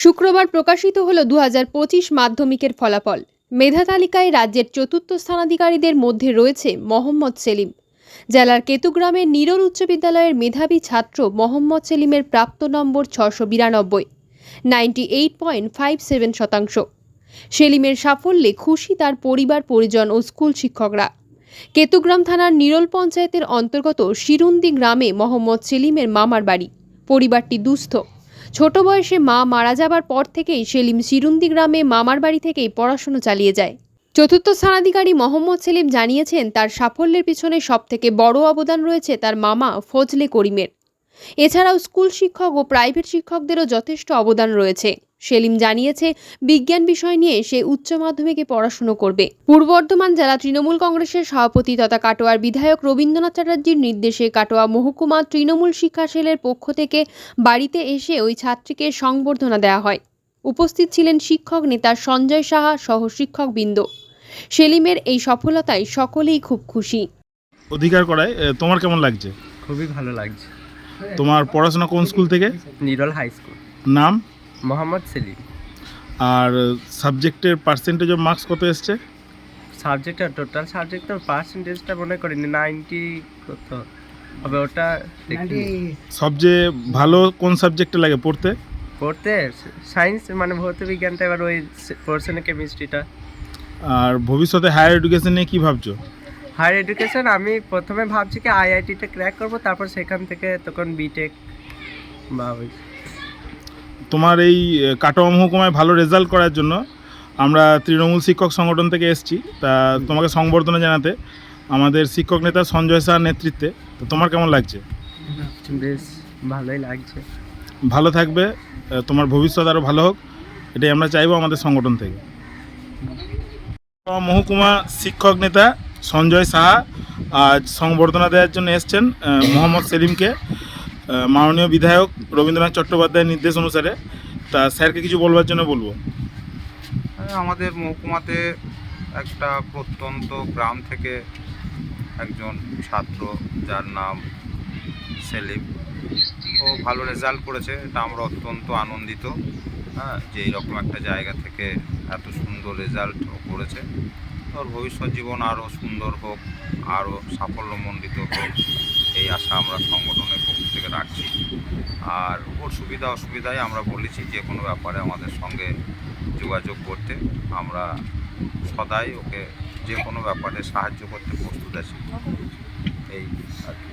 শুক্রবার প্রকাশিত হল দু হাজার পঁচিশ মাধ্যমিকের ফলাফল। মেধা তালিকায় রাজ্যের চতুর্থ স্থানাধিকারীদের মধ্যে রয়েছে মোহাম্মদ সেলিম। জেলার কেতুগ্রামের নিরল উচ্চ বিদ্যালয়ের মেধাবী ছাত্র মোহাম্মদ সেলিমের প্রাপ্ত নম্বর ছশো বিরানব্বই, ninety eight point five seven শতাংশ। সেলিমের সাফল্যে খুশি তার পরিবার, পরিজন ও স্কুল শিক্ষকরা। কেতুগ্রাম থানার নিরল পঞ্চায়েতের অন্তর্গত শিরুন্দি গ্রামে মোহাম্মদ সেলিমের মামার বাড়ি। পরিবারটি দুস্থ। ছোট বয়সে মা মারা যাবার পর থেকেই সেলিম সিরুন্দি গ্রামে মামার বাড়ি থেকেই পড়াশুনো চালিয়ে যায়। চতুর্থ স্থানাধিকারী মোহাম্মদ সেলিম জানিয়েছেন, তার সাফল্যের পিছনে সবথেকে বড় অবদান রয়েছে তার মামা ফজলে করিমের। এছাড়াও স্কুল শিক্ষক ও প্রাইভেট শিক্ষকদেরও যথেষ্ট অবদান রয়েছে। সেলিম জানিয়েছে বিজ্ঞান বিষয় নিয়ে সে উচ্চ মাধ্যমিকে পড়াশুনো করবে। পূর্ব বর্ধমান জেলা তৃণমূল কংগ্রেসের সভাপতি তথা কাটোয়ার বিধায়ক রবীন্দ্রনাথ চ্যাটার্জির নির্দেশে কাটোয়া মহকুমা তৃণমূল শিক্ষা সেলের পক্ষ থেকে বাড়িতে এসে ওই ছাত্রীকে সংবর্ধনা দেওয়া হয়। উপস্থিত ছিলেন শিক্ষক নেতা সঞ্জয় সাহা সহ শিক্ষকবৃন্দ। সেলিমের এই সফলতায় সকলেই খুব খুশি। অধিকার করায় তোমার কেমন লাগছে? খুবই ভালো লাগছে। তোমার পড়াশোনা কোন স্কুল থেকে? নিরল হাই স্কুল নাম? মোহাম্মদ সেলিম। আর সাবজেক্টের পার্সেন্টেজ অফ মার্কস কত এসছে? সাবজেক্টটা টোটাল সাবজেক্টের পার্সেন্টেজটা মনে করিনি নাইনটি কত? হবে ওটা দেখি। সবচেয়ে ভালো কোন সাবজেক্টে লাগে পড়তে? পড়তে সায়েন্স মানে ভৌত বিজ্ঞানটা এবার ওই পড়ছে না কেমিস্ট্রিটা আর ভবিষ্যতে হায়ার এডুকেশন নিয়ে কী ভাবছ? হায়ার এডুকেশন আমি প্রথমে ভাবছি কি আইআইটিটা ক্র্যাক করব তারপর সেখান থেকে তখন বিটেক বা তোমার এই কাটোয়া মহকুমায় ভালো রেজাল্ট করার জন্য আমরা তৃণমূল শিক্ষক সংগঠন থেকে এসেছি। তা তোমাকে সংবর্ধনা জানাতে আমাদের শিক্ষক নেতা সঞ্জয় শাহর নেতৃত্বে তো তোমার কেমন লাগছে? বেশ ভালোই লাগছে। ভালো থাকবে তোমার ভবিষ্যৎ আরও ভালো হোক এটাই আমরা চাইব আমাদের সংগঠন থেকে। মহকুমা শিক্ষক নেতা সঞ্জয় সাহা আজ সংবর্ধনা দেওয়ার জন্য এসছেন মোহাম্মদ সেলিমকে। মাননীয় বিধায়ক রবীন্দ্রনাথ চট্টোপাধ্যায়ের নির্দেশ অনুসারে। তা স্যারকে কিছু বলবার জন্য বলব। হ্যাঁ, আমাদের মহকুমাতে একটা প্রত্যন্ত গ্রাম থেকে একজন ছাত্র যার নাম সেলিম। ও ভালো রেজাল্ট করেছে। এটা আমরা অত্যন্ত আনন্দিত। হ্যাঁ যে এইরকম একটা জায়গা থেকে এত সুন্দর রেজাল্ট করেছে। ওর ভবিষ্যৎ জীবন আরও সুন্দর হোক, আরও সাফল্যমণ্ডিত হোক, এই আশা আমরা সংগঠনের পক্ষ থেকে রাখছি। আর ওর সুবিধা অসুবিধায় আমরা বলেছি যে কোনো ব্যাপারে আমাদের সঙ্গে যোগাযোগ করতে। আমরা সদাই ওকে যে কোনো ব্যাপারে সাহায্য করতে প্রস্তুত আছি। এই আর কি।